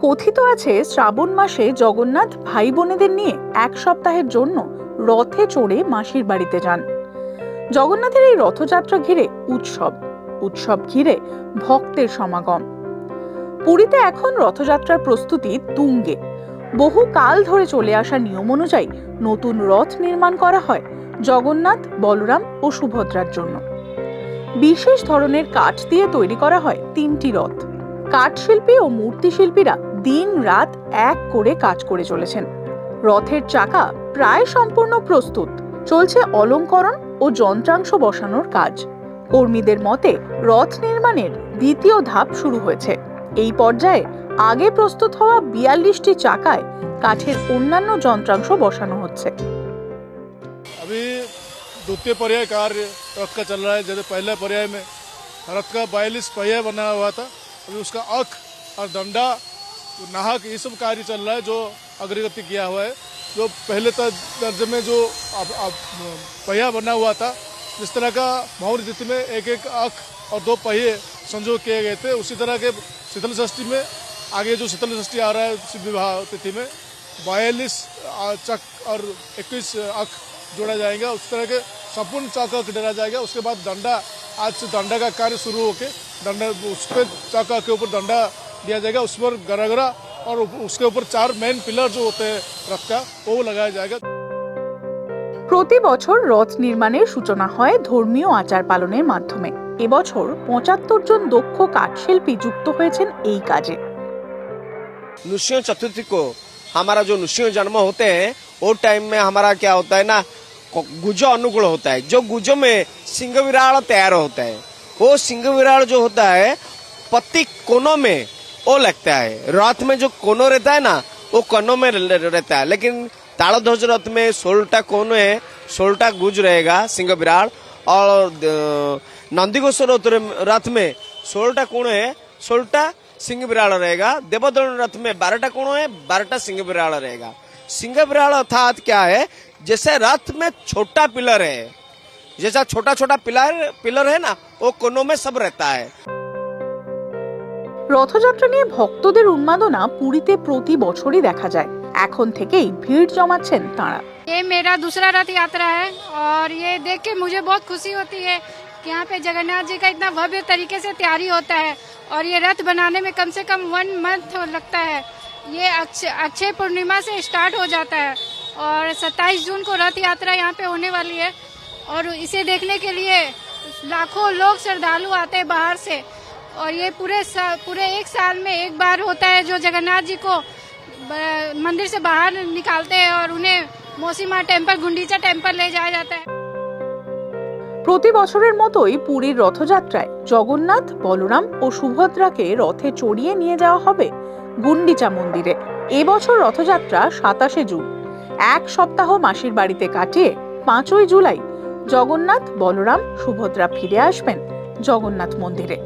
কথিত আছে, শ্রাবণ মাসে জগন্নাথ ভাই বোনেদের নিয়ে এক সপ্তাহের জন্য রথে চড়ে মাসির বাড়িতে যান। জগন্নাথের এই রথযাত্রা ঘিরে উৎসব উৎসব ঘিরে ভক্তের সমাগম। পুরীতে এখন রথযাত্রার প্রস্তুতি তুঙ্গে। বহু কাল ধরে চলে আসা নিয়ম অনুযায়ী নতুন রথ নির্মাণ করা হয় জগন্নাথ, বলরাম ও সুভদ্রার জন্য। বিশেষ ধরনের কাঠ দিয়ে তৈরি করা হয় তিনটি রথ। কাঠশিল্পী ও মূর্তিশিল্পীরা দিন রাত এক করে কাজ করে চলেছেন রথের চাকা প্রায় সম্পূর্ণ প্রস্তুত চলছে অলঙ্করণ ও যন্ত্রাংশ বসানোর কাজ কর্মীদের মতে রথ নির্মাণের দ্বিতীয় ধাপ শুরু হয়েছে এই পর্যায়ে আগে প্রস্তুত হওয়া বিয়াল্লিশটি চাকায় কাঠের অন্যান্য যন্ত্রাংশ বসানো হচ্ছে अभी द्वितीय पर्याय कार्य रथ का चल रहा है जैसे पहले पर्याय में रथ का बयालीस पहिया बना हुआ था अभी उसका अख और डंडा नाहक ये सब कार्य चल रहा है जो अग्रगति किया हुआ है, जो पहले तक दर्जे में जो पहिया बना हुआ था, जिस तरह का मौर्य तिथि में एक एक अख और दो पहिए संजोग किए गए थे, उसी तरह के शीतल षष्ठी में आगे जो शीतल षष्ठी आ रहा है विवाह तिथि में बयालीस चक और इक्कीस अख जोड़ा जाएगा, उस तरह के संपूर्ण चौका डरा जाएगा, उसके बाद डंडा, आज से डंडा का कार्य शुरू होके डंडा उस पर चौका के ऊपर डंडा दिया जाएगा उस पर गरागरा और उप- उसके ऊपर चार मेन पिलर जो होते हैं रथ का वो लगाया जाएगा প্রতি বছর রথ নির্মাণের সূচনা হয় ধর্মীয় আচার পালনের মাধ্যমে এবছর পঁচাত্তর জন দক্ষ কাঠশিল্পী যুক্ত হয়েছেন এই কাজে नृसिंह चतुर्थी को हमारा जो नृसिंह जन्म होते हैं वो टाइम में हमारा क्या होता है ना गुजो अनुकूल होता है जो गुजो में सिंह विराड़ तैयार होता है वो सिंह विराड़ जो होता है पत्ती कोनों में वो लगता है। रथ में जो कोनो रहता है ना, वो कोनों में रहता है। लेकिन ताड़ ध्वज रथ में सोलटा कोनो है, सोलटा गुज रहेगा, सिंह विराड़ और नंदीघोष रथ में सोलटा कोण है, सोलटा सिंह विराड़ रहेगा। देवदलन रथ में बारहटा कोण है, बारहटा सिंह विराड़ रहेगा। सिंह विराड़ अर्थात क्या है, जैसे रथ में छोटा पिलर है, जैसा छोटा छोटा पिलर पिलर है ना, वो कोनों में सब रहता है। রথযাত্রা নিয়ে ভক্তদের উন্মাদনা পুরীতে প্রতি বছরই দেখা যায় এখন থেকেই ভিড় জমাচ্ছেন তাঁরা ये मेरा दूसरा रथ यात्रा है और ये देख के मुझे बहुत खुशी होती है कि यहाँ पे जगन्नाथ जी का इतना भव्य तरीके से तैयारी होता है और ये रथ बनाने में कम से कम वन मंथ लगता है ये अक्षय अक्षय पूर्णिमा से स्टार्ट हो जाता है और 27 जून को रथ यात्रा यहाँ पे होने वाली है और इसे देखने के लिए लाखों लोग श्रद्धालु आते हैं बाहर से और ये पूरे सा, पूरे एक साल में एक बार होता है जो जगन्नाथ जी को ब- मंदिर से बाहर निकालते हैं और उन्हें मौसीमा टेम्पल गुंडीचा टेम्पल ले जाया जाता है প্রতি বছরের মতোই পুরীর রথযাত্রায় জগন্নাথ বলরাম ও সুভদ্রাকে রথে চড়িয়ে নিয়ে যাওয়া হবে গুন্ডিচা মন্দিরে এবছর রথযাত্রা সাতাশে জুন এক সপ্তাহ মাসির বাড়িতে কাটিয়ে পাঁচই জুলাই জগন্নাথ বলরাম সুভদ্রা ফিরে আসবেন জগন্নাথ মন্দিরে